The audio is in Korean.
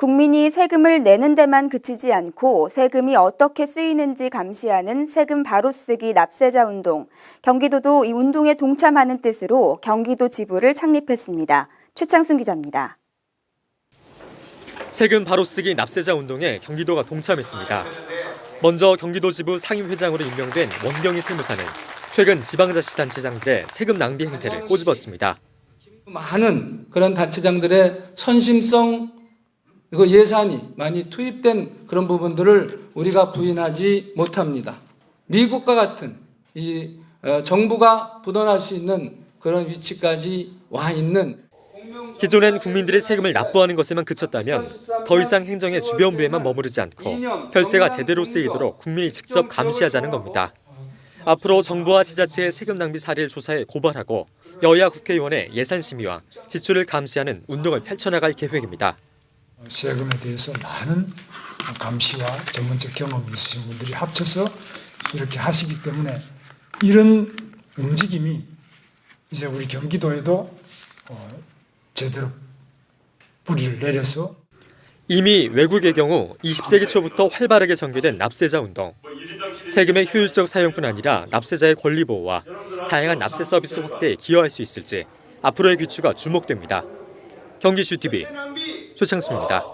국민이 세금을 내는 데만 그치지 않고 세금이 어떻게 쓰이는지 감시하는 세금 바로 쓰기 납세자 운동. 경기도도 이 운동에 동참하는 뜻으로 경기도 지부를 창립했습니다. 최창순 기자입니다. 세금 바로 쓰기 납세자 운동에 경기도가 동참했습니다. 먼저 경기도 지부 상임회장으로 임명된 원경희 세무사는 최근 지방자치단체장들의 세금 낭비 행태를 꼬집었습니다. 많은 그런 단체장들의 선심성 그리고 예산이 많이 투입된 그런 부분들을 우리가 부인하지 못합니다. 미국과 같은 이 어, 정부가 부도날 수 있는 그런 위치까지 와 있는 기존엔 국민들이 세금을 납부하는 것에만 그쳤다면 더 이상 행정의 주변부에만 머무르지 않고 혈세가 제대로 쓰이도록 국민이 직접 감시하자는 겁니다. 앞으로 정부와 지자체의 세금 낭비 사례를 조사해 고발하고 여야 국회의원의 예산 심의와 지출을 감시하는 운동을 펼쳐나갈 계획입니다. 세금에 대해서 많은 감시와 전문적 경험이 있으신 분들이 합쳐서 이렇게 하시기 때문에 이런 움직임이 이제 우리 경기도에도 어, 제대로 뿌리를 내려서 이미 외국의 경우 20세기 초부터 활발하게 전개된 납세자 운동. 세금의 효율적 사용뿐 아니라 납세자의 권리 보호와 다양한 납세 서비스 확대에 기여할 수 있을지 앞으로의 귀추가 주목됩니다. 경기슈 TV 조창수입니다.